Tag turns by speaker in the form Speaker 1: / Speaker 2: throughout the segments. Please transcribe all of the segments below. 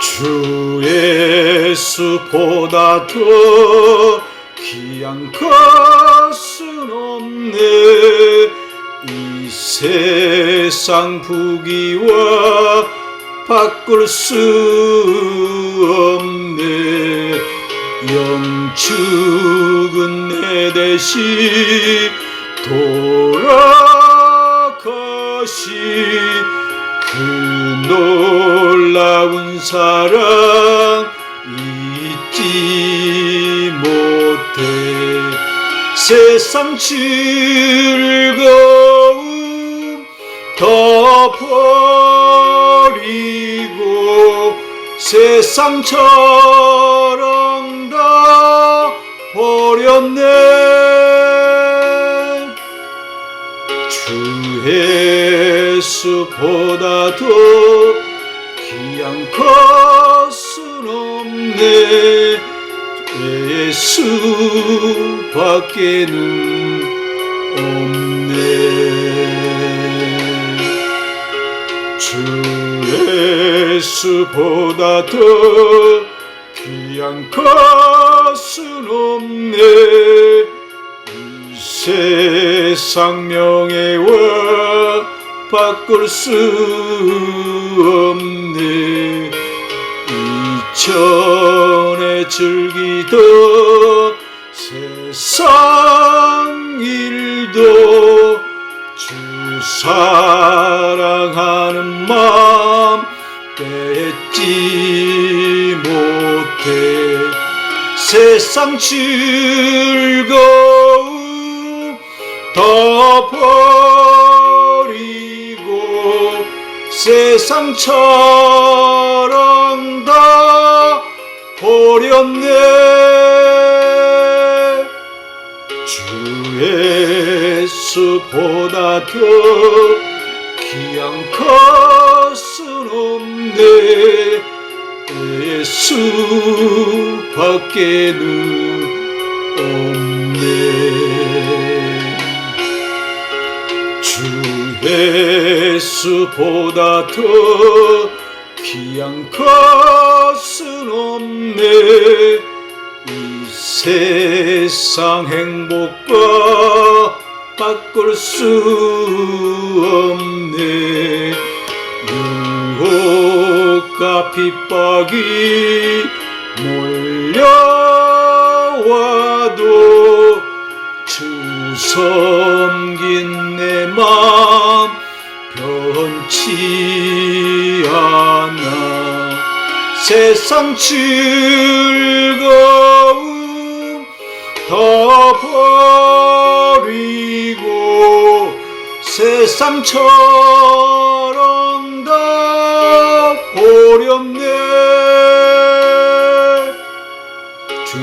Speaker 1: 주 예수보다 더 귀한 것은 없네 이 세상 부귀와 바꿀 수 없네. 영축은 내 대신 돌아가시 그 놀라운 사랑 세상 즐거움 덮어버리고 세상 처럼 다 버렸네. 주 예수보다 더 귀한 것은 없네. 예 수밖에는 없네. 주 예수보다 더 귀한 것은 없네. 이 세상 명예와 바꿀 수 없네. 이 전에 즐기던 세상 일도 주 사랑하는 마음 뺏지 못해. 세상 즐거움 덮어버리고 세상처럼 다 버렸네. 주 예수보다 더 귀한 것은 없네. 예수밖에는 없네. 주 예수보다 더 귀한 것은 없네. 이 세상 행복과 바꿀 수 없네. 유혹과 핍박이 몰려와도 주 섬긴 내 마음 변치 세상 즐거움 덮어버리고 세상처럼 다 버렸네. 주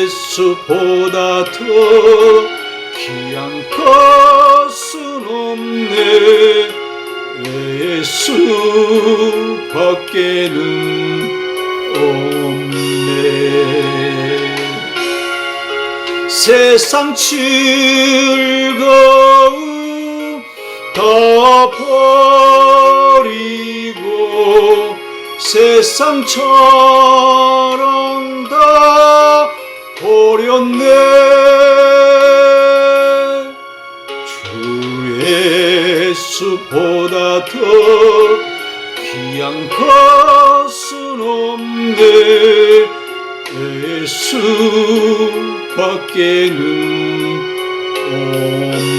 Speaker 1: 예수보다 더 귀한 것은 없네 예수 밖에는 없네. 세상 즐거움 덮어버리고 세상처럼 다 버렸네. 주 예수보다 더 귀한 것은 없네. 예수밖에는 없네